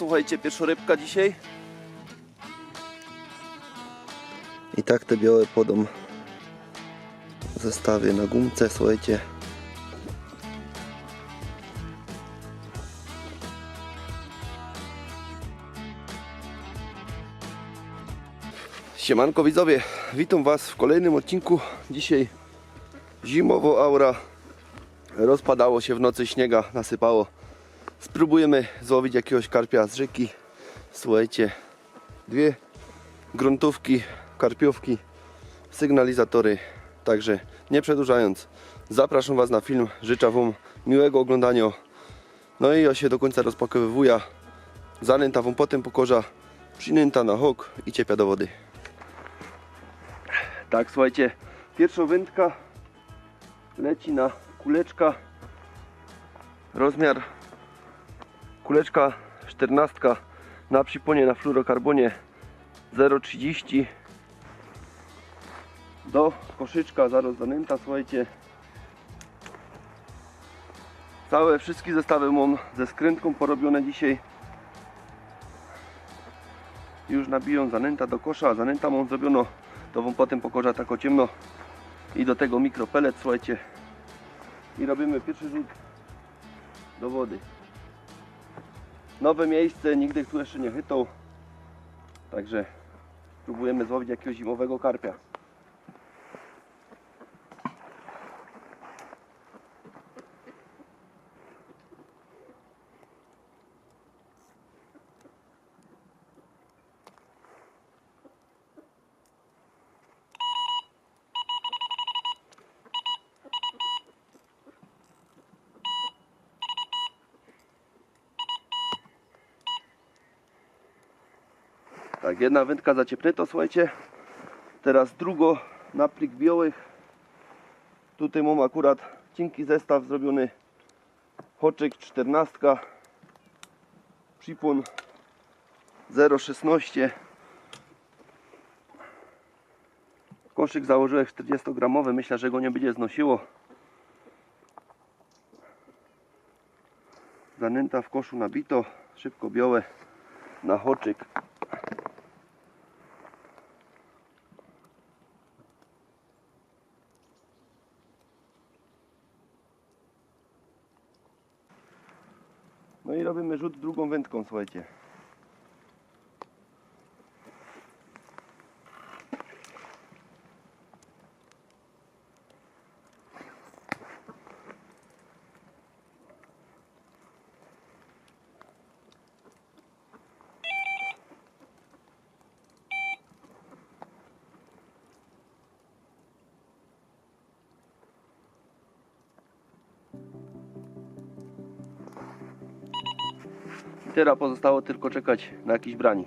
słuchajcie, pierwsza rybka dzisiaj. I tak te białe podą zestawię na gumce, słuchajcie. Siemanko widzowie, witam Was w kolejnym odcinku. Dzisiaj zimowo aura, rozpadało się w nocy śniega, nasypało. Spróbujemy złowić jakiegoś karpia z rzeki. Słuchajcie, dwie gruntówki, karpiówki, sygnalizatory. Także nie przedłużając, zapraszam Was na film. Życzę Wam miłego oglądania. No i ja się do końca rozpakowywuję. Zanęta Wam potem pokorza, przynęta na hok i ciepia do wody. Tak, słuchajcie, pierwsza wędka leci na kuleczka. Rozmiar kuleczka 14 na przyponie na fluorokarbonie 0,30 do koszyczka zaraz zanęta, słuchajcie. Całe wszystkie zestawy mam ze skrętką porobione dzisiaj. Już nabiją zanęta do kosza, zanęta mam zrobiono, to wam potem pokorza tak ciemno. I do tego mikropelet, słuchajcie. I robimy pierwszy rzut do wody. Nowe miejsce, nigdy tu jeszcze nie chytał. Także próbujemy złowić jakiegoś zimowego karpia. Tak, jedna wędka zaciepnięta, słuchajcie. Teraz drugo na plik białych. Tutaj mam akurat cienki zestaw zrobiony. Hoczyk 14. Przypłon 0,16. Koszyk założyłem 40 gramowy. Myślę, że go nie będzie znosiło. Zanęta w koszu nabito. Szybko białe na hoczyk. Robimy rzut drugą wędką, słuchajcie. Teraz pozostało tylko czekać na jakiś brani.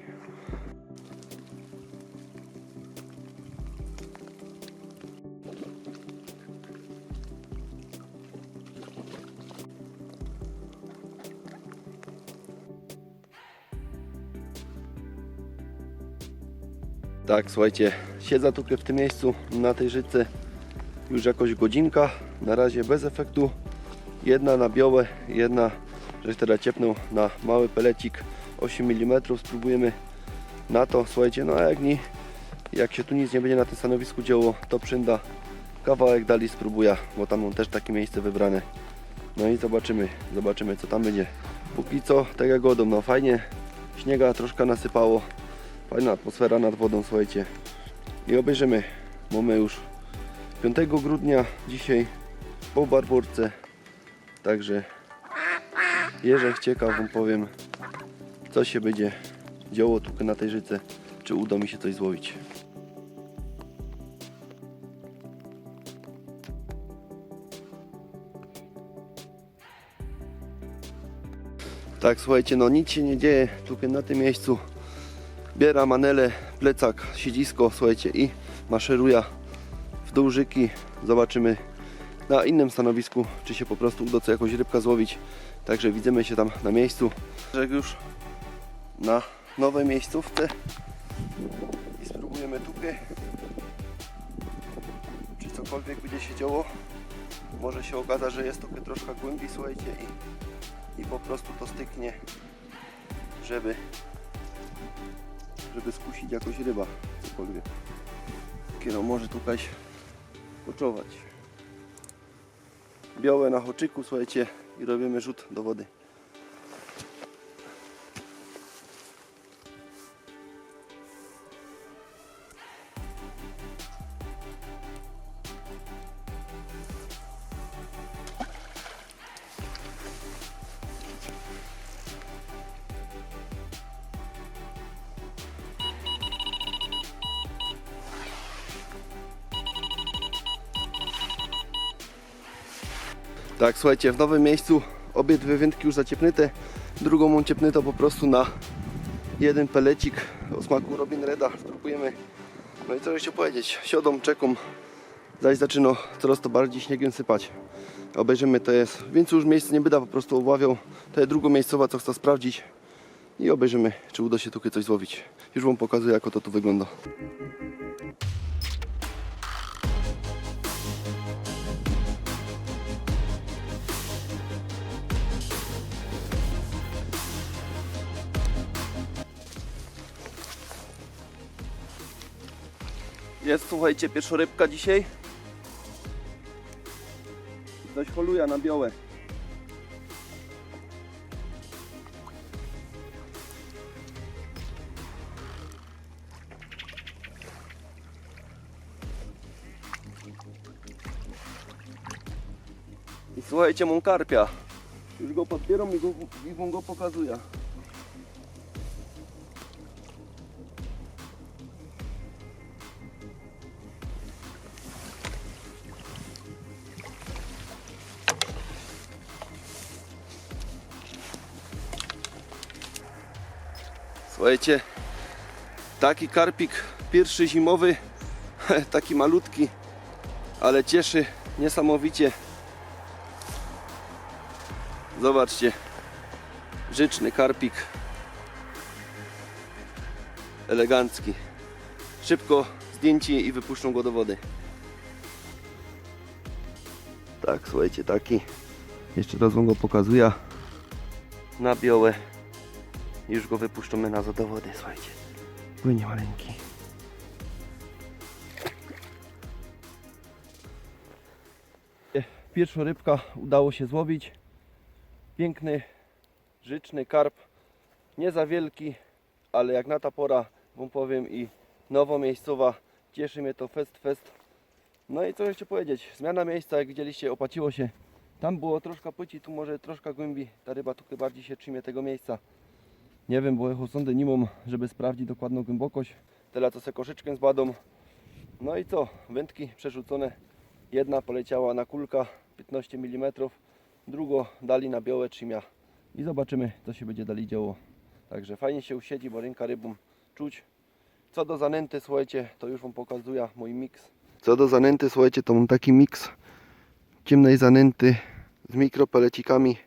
Tak, słuchajcie, siedzę tu w tym miejscu na tej życy już jakoś godzinka. Na razie bez efektu. Jedna na białe, jedna że teraz ciepnął na mały pelecik 8 mm spróbujemy na to, słuchajcie, no a jak nie jak się tu nic nie będzie na tym stanowisku działo, to przynda. Kawałek dali spróbuję, bo tam mam też takie miejsce wybrane. No i zobaczymy, zobaczymy co tam będzie. Póki co, tak jak godą, no fajnie. Śniega troszkę nasypało. Fajna atmosfera nad wodą, słuchajcie. I obejrzymy, mamy już 5 grudnia dzisiaj po Barborce także Jeżek ciekaw wam powiem, co się będzie działo tu na tej rzece, czy uda mi się coś złowić. Tak, słuchajcie, no nic się nie dzieje tu na tym miejscu. Biera manele, plecak, siedzisko, słuchajcie, i maszeruję w dół rzeki. Zobaczymy na innym stanowisku, czy się po prostu uda co jakąś rybka złowić. Także widzimy się tam na miejscu. Jak już na nowej miejscówce i spróbujemy tupy. Czy cokolwiek będzie się działo. Może się okazać, że jest tupy troszkę głębiej, słuchajcie, i, i po prostu to styknie żeby żeby skusić jakoś ryba cokolwiek. Kierą może tutaj poczować. Białe na hoczyku, słuchajcie, i robimy rzut do wody. Tak, słuchajcie, w nowym miejscu obie dwie wędki już zaciepnyte. Drugą mam ciepnytą po prostu na jeden pelecik o smaku Robin Reda. Spróbujemy. No i co jeszcze powiedzieć? Siodą, czeką. Zaś zaczyna coraz to bardziej śniegiem sypać. Obejrzymy to jest. Więcej już miejsc nie będę po prostu obawiał. To jest drugomiejscowa, co chcę sprawdzić. I obejrzymy, czy uda się tu coś złowić. Już Wam pokazuję, jak to tu wygląda. Jest, słuchajcie, pierwsza rybka dzisiaj. Dość holuja na białe. I słuchajcie, mam karpia. Już go podbieram i, go, i wam go pokazuję. Słuchajcie, taki karpik pierwszy zimowy, taki malutki, ale cieszy niesamowicie. Zobaczcie, życzny karpik, elegancki. Szybko zdjęcie i wypuszczą go do wody. Tak, słuchajcie, taki. Jeszcze raz wam go pokazuję. Na białe. Już go wypuszczamy na do wody, słuchajcie. Płynie maleńki. Pierwsza rybka udało się złowić. Piękny, życzny karp. Nie za wielki, ale jak na ta pora, wam powiem, i nowomiejscowa. Cieszy mnie to fest, fest. No i co jeszcze powiedzieć? Zmiana miejsca, jak widzieliście, opaciło się. Tam było troszkę płyci, tu może troszkę głębiej. Ta ryba tu bardziej się trzymie tego miejsca. Nie wiem, bo echo sądy nie mam, żeby sprawdzić dokładną głębokość. Tyle co se koszyczkę zbadą. No i co? Wędki przerzucone. Jedna poleciała na kulka 15 mm, drugą dali na białe trzymia. I zobaczymy, co się będzie dalej działo. Także fajnie się usiedzi, bo ręka rybą czuć. Co do zanęty, słuchajcie, to już Wam pokazuję mój miks. Co do zanęty, słuchajcie, to mam taki miks ciemnej zanęty z mikropelecikami.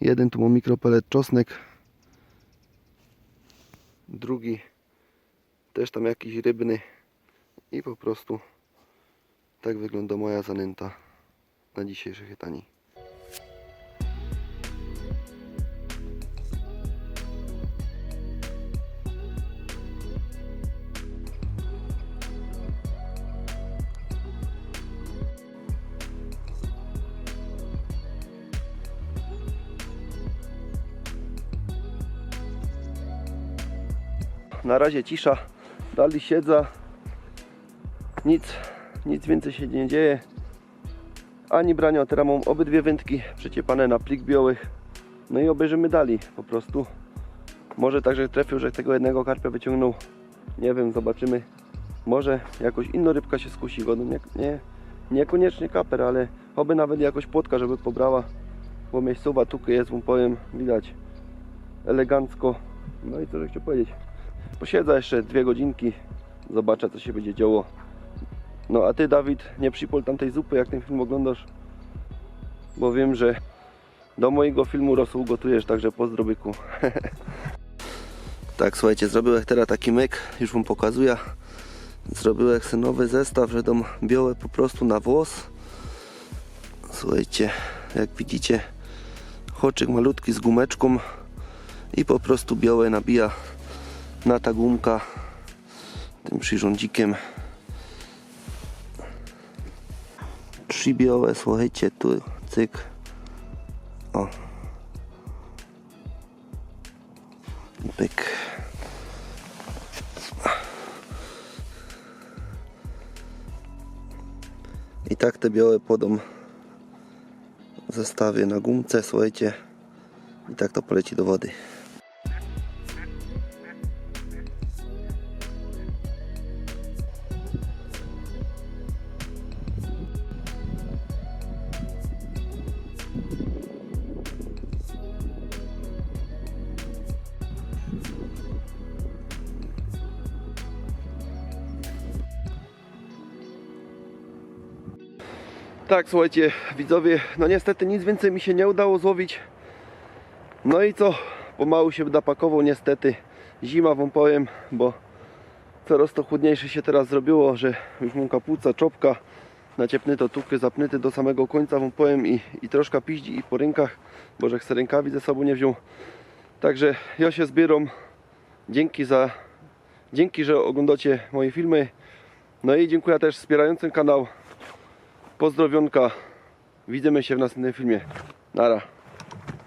Jeden tu mam mikropelet czosnek, drugi też tam jakiś rybny i po prostu tak wygląda moja zanęta na dzisiejszy chytani. Na razie cisza, dalej siedza. Nic, nic więcej się nie dzieje. Ani brania, teraz mam obydwie wędki przeciepane na plik białych. No i obejrzymy dalej po prostu. Może także trafił, że tego jednego karpia wyciągnął. Nie wiem, zobaczymy. Może jakoś inna rybka się skusi wodą. Nie, nie, niekoniecznie kaper, ale oby nawet jakoś płotka, żeby pobrała. Bo miejscowa tuky jest, wam powiem, widać elegancko. No i co jeszcze powiedzieć. Posiedzę jeszcze dwie godzinki, zobaczę co się będzie działo. No a ty Dawid, nie przypol tamtej zupy jak ten film oglądasz, bo wiem, że do mojego filmu rosół gotujesz, także pozdro byku. tak, słuchajcie, zrobiłem teraz taki myk, już wam pokazuję. Zrobiłem nowy zestaw, że dam białe po prostu na włos. Słuchajcie, jak widzicie, hoczyk malutki z gumeczką i po prostu białe nabija na ta gumka tym przyrządzikiem. Trzy białe, słuchajcie, tu cyk. O. Pyk. I tak te białe podą zestawię na gumce, słuchajcie. I tak to poleci do wody Tak, słuchajcie, widzowie, no niestety nic więcej mi się nie udało złowić. No i co? Pomału się napakował, niestety. Zima wam powiem, bo coraz to chłodniejsze się teraz zrobiło, że już mam kapuca, czopka, naciepnyto tuky, zapnyty do samego końca wam powiem i, i troszkę piździ i po rękach, bo że chcę rękawi ze sobą nie wziął. Także ja się zbieram. Dzięki za, dzięki, że oglądacie moje filmy. No i dziękuję też wspierającym kanał. Pozdrowionka. Widzimy się w następnym filmie. Nara.